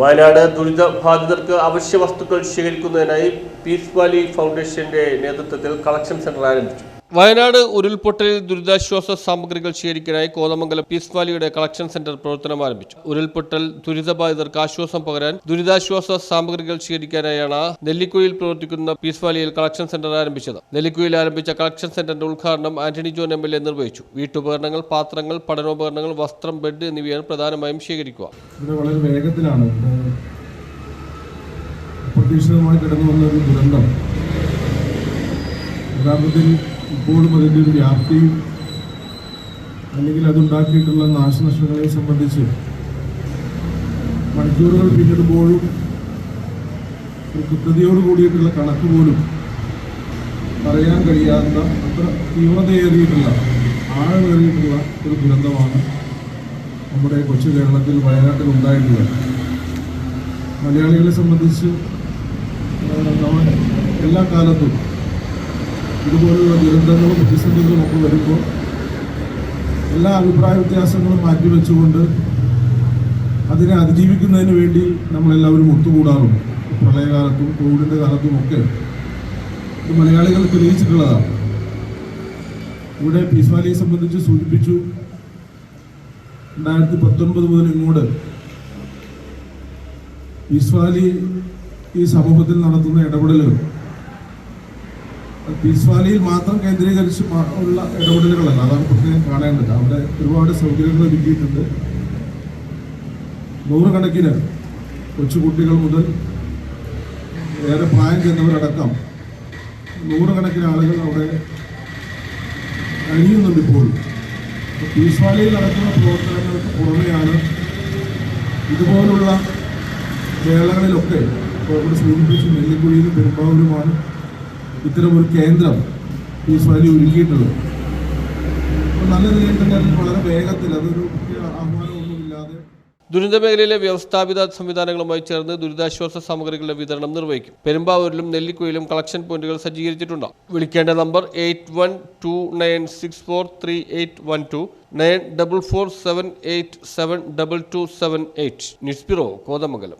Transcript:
വയനാട് ദുരിതബാധിതർക്ക് അവശ്യ വസ്തുക്കൾ ശേഖരിക്കുന്നതിനായി piece Valley ഫൗണ്ടേഷന്റെ നേതൃത്വത്തിൽ കളക്ഷൻ സെന്റർ ആരംഭിച്ചു. വയനാട് ഉരുൾപൊട്ടലിൽ ദുരിതാശ്വാസ സാമഗ്രികൾ ശേഖരിക്കാനായി കോതമംഗലം പീസ് വാലിയുടെ കളക്ഷൻ സെന്റർ പ്രവർത്തനം ആരംഭിച്ചു. ഉരുൾപൊട്ടൽ ദുരിതബാധിതർക്ക് ആശ്വാസം പകരാൻ ദുരിതാശ്വാസ സാമഗ്രികൾ ശേഖരിക്കാനായാണ് നെല്ലിക്കുയിൽ പ്രവർത്തിക്കുന്ന പീസ് വാലിയിൽ കളക്ഷൻ സെന്റർ ആരംഭിച്ചത്. നെല്ലിക്കുയിൽ ആരംഭിച്ച കളക്ഷൻ സെന്ററിന്റെ ഉദ്ഘാടനം Antony John M L A നിർവഹിച്ചു. വീട്ടുപകരണങ്ങൾ പാത്രങ്ങൾ പഠനോപകരണങ്ങൾ വസ്ത്രം ബെഡ് എന്നിവയാണ് പ്രധാനമായും ശേഖരിക്കുക. വളരെ അപ്രതീക്ഷിതമായി കിടന്നു വന്ന ഒരു ദുരന്തം. യഥാർത്ഥത്തിൽ ഇപ്പോഴും അതിന്റെ ഒരു അല്ലെങ്കിൽ അതുണ്ടാക്കിയിട്ടുള്ള നാശനഷ്ടങ്ങളെ സംബന്ധിച്ച് മണിക്കൂറുകൾ പിന്നിടുമ്പോഴും ഒരു കൃത്യതയോട് കൂടിയിട്ടുള്ള കണക്ക് പോലും പറയാൻ കഴിയാത്ത അത്ര തീവ്രതയേറിയിട്ടുള്ള ആഴമേറിയിട്ടുള്ള ഒരു ദുരന്തമാണ് നമ്മുടെ കൊച്ചു കേരളത്തിൽ വയനാട്ടിൽ ഉണ്ടായിട്ടുള്ളത്. മലയാളികളെ സംബന്ധിച്ച് നമ്മൾ എല്ലാ കാലത്തും ഇതുപോലുള്ള ദുരന്തങ്ങളും പ്രതിസന്ധികളും ഒക്കെ വരുമ്പോൾ എല്ലാ അഭിപ്രായ വ്യത്യാസങ്ങളും മാറ്റിവെച്ചുകൊണ്ട് അതിനെ അതിജീവിക്കുന്നതിന് വേണ്ടി നമ്മളെല്ലാവരും ഒത്തുകൂടാറുണ്ട് പ്രളയകാലത്തും കോവിഡിന്റെ കാലത്തും ഒക്കെ. ഇത് മലയാളികൾ തെളിയിച്ചിട്ടുള്ളതാണ്. ഇവിടെ പീസ് വാലിയെ സംബന്ധിച്ച് സൂചിപ്പിച്ചു. രണ്ടായിരത്തി പത്തൊൻപത് മുതൽ ഇങ്ങോട്ട് പീസ്വാലി ഈ സമൂഹത്തിൽ നടത്തുന്ന ഇടപെടലുകൾ പീസ്വാലിയിൽ മാത്രം കേന്ദ്രീകരിച്ച് ഉള്ള ഇടപെടലുകളല്ല. അതാണ് പ്രത്യേകം കാണേണ്ടത്. അവിടെ ഒരുപാട് സൗകര്യങ്ങൾ ഒരുക്കിയിട്ടുണ്ട്. നൂറുകണക്കിന് കൊച്ചുകുട്ടികൾ മുതൽ ഏറെ പ്രായം ചെന്നവരടക്കം നൂറുകണക്കിന് ആളുകൾ അവിടെ കഴിയുന്നുണ്ട് ഇപ്പോഴും പീസ് വാലിയിൽ നടക്കുന്ന പ്രവർത്തനങ്ങൾക്ക് പുറമെയാണ് ഇതുപോലുള്ള മേളകളിലൊക്കെ ഇപ്പോൾ ഇവിടെ സൂചിപ്പിച്ചു നെല്ലിക്കുഴിയിലും പെരുമ്പാവൂരുമാണ് ഇത്തരമൊരു കേന്ദ്രം ഈ സ്വലി ഒരുക്കിയിട്ടുള്ളത്. നല്ല നിലയിൽ തന്നെ വളരെ വേഗത്തിൽ അതൊരു മുഖ്യ ആഹ്വാനമൊന്നുമില്ലാതെ ദുരന്ത മേഖലയിലെ വ്യവസ്ഥാപിത സംവിധാനങ്ങളുമായി ചേർന്ന് ദുരിതാശ്വാസ സാമഗ്രികളുടെ വിതരണം നിർവഹിക്കും. പെരുമ്പാവൂരിലും നെല്ലിക്കുയിലും കളക്ഷൻ പോയിന്റുകൾ സജ്ജീകരിച്ചിട്ടുണ്ട്. വിളിക്കേണ്ട number eight one two nine six four three eight one two nine double four seven eight seven double two seven eight. News bureau Kothamangalam.